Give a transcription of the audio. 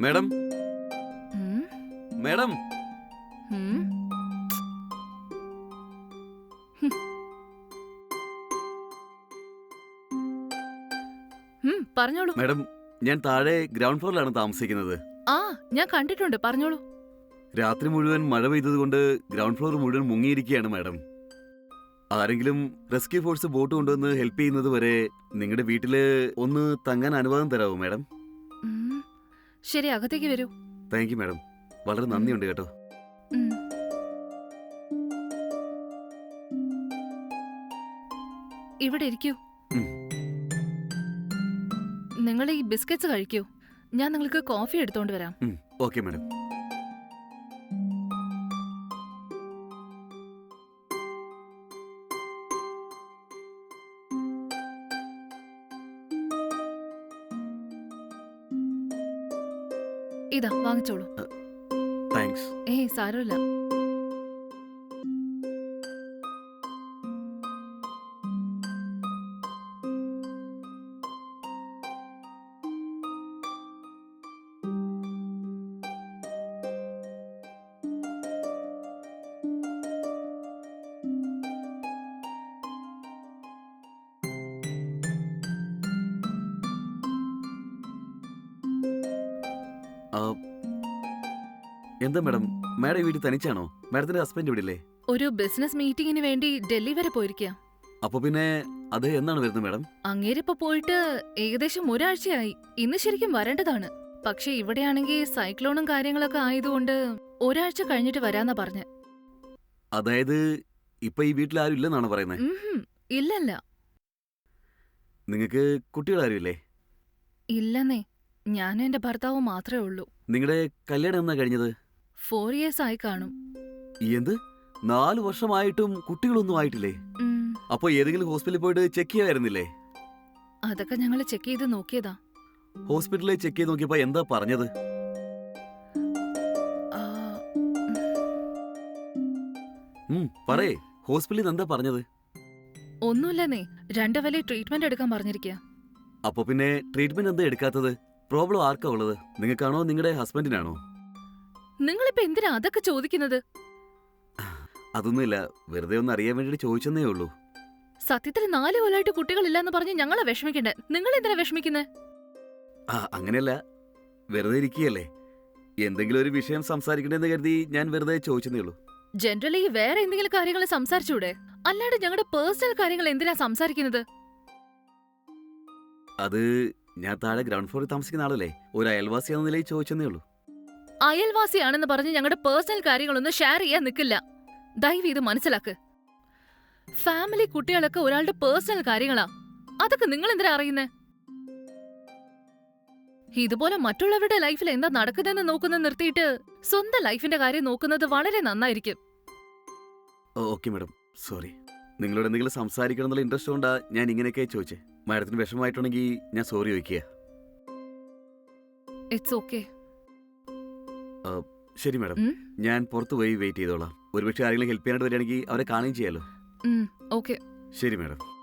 Madam? ഉം, madam? ഉം. ഉം, പറഞ്ഞോളൂ. മാഡം ഞാൻ താഴെ ഗ്രൗണ്ട് ഫ്ലോറിലാണ് താമസിക്കുന്നത്. ആ ഞാൻ കണ്ടിട്ടുണ്ട്. പറഞ്ഞോളൂ. രാത്രി മുഴുവൻ മഴ പെയ്തതുകൊണ്ട് ഗ്രൗണ്ട് ഫ്ലോർ മുഴുവൻ മുങ്ങിയിരിക്കുകയാണ് മാഡം. ആരെങ്കിലും റെസ്ക്യൂ ഫോഴ്സ് ബോട്ട് കൊണ്ടുവന്ന് ഹെൽപ്പ് ചെയ്യുന്നത് വരെ നിങ്ങളുടെ വീട്ടിൽ ഒന്ന് തങ്ങാൻ അനുവാദം തരാമോ മാഡം. ശരി അകത്തേക്ക് വരൂ. താങ്ക് യു മാഡം വളരെ നന്ദിയുണ്ട് കേട്ടോ. ഉം. ഇവിടെ ഇരിക്കൂ. ഉം. നിങ്ങൾ ഈ ബിസ്ക്കറ്റ്സ് കഴിക്കൂ. ഞാൻ നിങ്ങൾക്ക് കോഫി എടുത്തോണ്ട് വരാം. ഓക്കെ മാഡം ഇതാ വാങ്ങിച്ചോളൂ. താങ്ക്സ് ഏയ് സാരമില്ല. എന്താ മാഡം? മാഡം ഈ വീട്ടിൽ തനിച്ചാണോ? മാഡത്തിന്റെ ഹസ്ബൻഡ് ഇവിടെ ഇല്ലേ ഒരു ബിസിനസ് മീറ്റിംഗിന് വേണ്ടി ഡൽഹി വരെ പോയിരിക്കുക അപ്പൊ പിന്നെ അത് എന്നാണ് വരുന്നത് മാഡം? അങ്ങേരിപ്പോ പോയിട്ട് ഏകദേശം ഒരാഴ്ചയായി. ഇന്ന് ശരിക്കും വരേണ്ടതാണ്. പക്ഷെ ഇവിടെയാണെങ്കിൽ സൈക്ലോണും കാര്യങ്ങളൊക്കെ ആയതുകൊണ്ട് ഒരാഴ്ച കഴിഞ്ഞിട്ട് വരാന്നാ പറഞ്ഞ. അതായത് ഇപ്പൊ ഈ വീട്ടിൽ ആരും ഇല്ലെന്നാണ് പറയുന്നത് ഇല്ലല്ല. നിങ്ങൾക്ക് കുട്ടികളാരും ഇല്ലേ ഇല്ലെന്നേ. ഞാനും എന്റെ ഭർത്താവും മാത്രമേ ഉള്ളൂ. നിങ്ങളുടെ കല്യാണം എന്നാ കഴിഞ്ഞത്? ഫോർ ഇയേഴ്സ് ആയി കാണും. എന്ത്? നാല് വർഷമായിട്ടും കുട്ടികളൊന്നും ആയിട്ടില്ലേ? ഉം, അപ്പൊ ഏതെങ്കിലും ഹോസ്പിറ്റലിൽ പോയിട്ട് ചെക്ക് ചെയ്യായിരുന്നില്ലേ അതൊക്കെ ഞങ്ങൾ ചെക്ക് ചെയ്ത് നോക്കിയതാ. ഹോസ്പിറ്റലിൽ ചെക്ക് ചെയ്ത് നോക്കിയപ്പോ എന്താ പറഞ്ഞത്? ആ, ഉം പറയേ. ഹോസ്പിറ്റലിൽ നിന്ന് എന്താ പറഞ്ഞത്? ഒന്നുമില്ലെന്നേ. രണ്ട് വലിയ ട്രീറ്റ്മെന്റ് എടുക്കാൻ പറഞ്ഞിരിക്കുക അപ്പൊ പിന്നെ ട്രീറ്റ്മെന്റ് എന്താ എടുക്കാത്തത്? പ്രോബ്ലം ആർക്കാ ഉള്ളത്? നിങ്ങൾക്കാണോ? നിങ്ങളുടെ ഹസ്ബൻഡിനാണോ? നിങ്ങളിപ്പോ എന്തിനാ അതൊക്കെ ചോദിക്കുന്നത്? അതൊന്നുമില്ല. വെറുതെ ഒന്ന് അറിയാൻ വേണ്ടി ചോദിച്ചെന്നേ ഉള്ളൂ. സത്യത്തിൽ നാല് കൊല്ലമായിട്ട് കുട്ടികളില്ലെന്ന് പറഞ്ഞ് ഞങ്ങളെ വിഷമിക്കണ്ടേ? നിങ്ങൾ എന്തിനാ വിഷമിക്കുന്നത് ആ അങ്ങനെയല്ല. വെറുതെ ഇരിക്കുകയല്ലേ. എന്തെങ്കിലും ഒരു വിഷയം സംസാരിക്കണ്ടെന്ന് കരുതി ഞാൻ വെറുതെ ചോദിച്ചെന്നേ ഉള്ളൂ. ജനറലി വേറെ എന്തെങ്കിലും കാര്യങ്ങൾ സംസാരിച്ചൂടെ? അല്ലാണ്ട് ഞങ്ങളുടെ പേഴ്സണൽ കാര്യങ്ങൾ എന്തിനാ സംസാരിക്കുന്നത്? അത് ഞാൻ താഴെ ഗ്രൗണ്ട് ഫ്ലോറിൽ താമസിക്കുന്ന ആളല്ലേ? ഒരു അയൽവാസി എന്ന നിലയിൽ ചോദിച്ചെന്നേ ഉള്ളൂ. അയൽവാസിയാണെന്ന് പറഞ്ഞ് ഞങ്ങളുടെ പേഴ്സണൽ കാര്യങ്ങളൊന്നും ഷെയർ ചെയ്യാൻ നിൽക്കില്ല ദയവ് ഇത് മനസ്സിലാക്ക്. ഫാമിലി കുട്ടികളൊക്കെ ഒരാളുടെ പേഴ്സണൽ കാര്യങ്ങളാ. അതൊക്കെ നിങ്ങൾ എന്തിനാ അറിയുന്നേ? ഇതുപോലെ മറ്റുള്ളവരുടെ ലൈഫിൽ എന്താ നടക്കുന്നതെന്ന് നോക്കുന്നത് നിർത്തിയിട്ട് സ്വന്തം ലൈഫിന്റെ കാര്യം നോക്കുന്നത് വളരെ നന്നായിരിക്കും. ഓക്കെ മാഡം സോറി നിങ്ങളോട് എന്തെങ്കിലും സംസാരിക്കണം എന്നുള്ള ഇൻട്രസ്റ്റ് കൊണ്ടാ ഞാൻ ഇങ്ങനെയൊക്കെ ചോദിച്ചേ. മാഡത്തിന് വിഷമമായിട്ടുണ്ടെങ്കിൽ ഞാൻ സോറി ചോദിക്കുക. ഇറ്റ്സ് ഓക്കെ ശരി മാഡം. ഉം? ഞാൻ പുറത്ത് പോയി വെയിറ്റ് ചെയ്തോളാം. ഒരുപക്ഷെ ആരെങ്കിലും ഹെൽപ്പ് ചെയ്യാനായിട്ട് വരികയാണെങ്കിൽ അവരെ കാണുകയും ചെയ്യാലോ. ഓക്കെ ശരി മാഡം.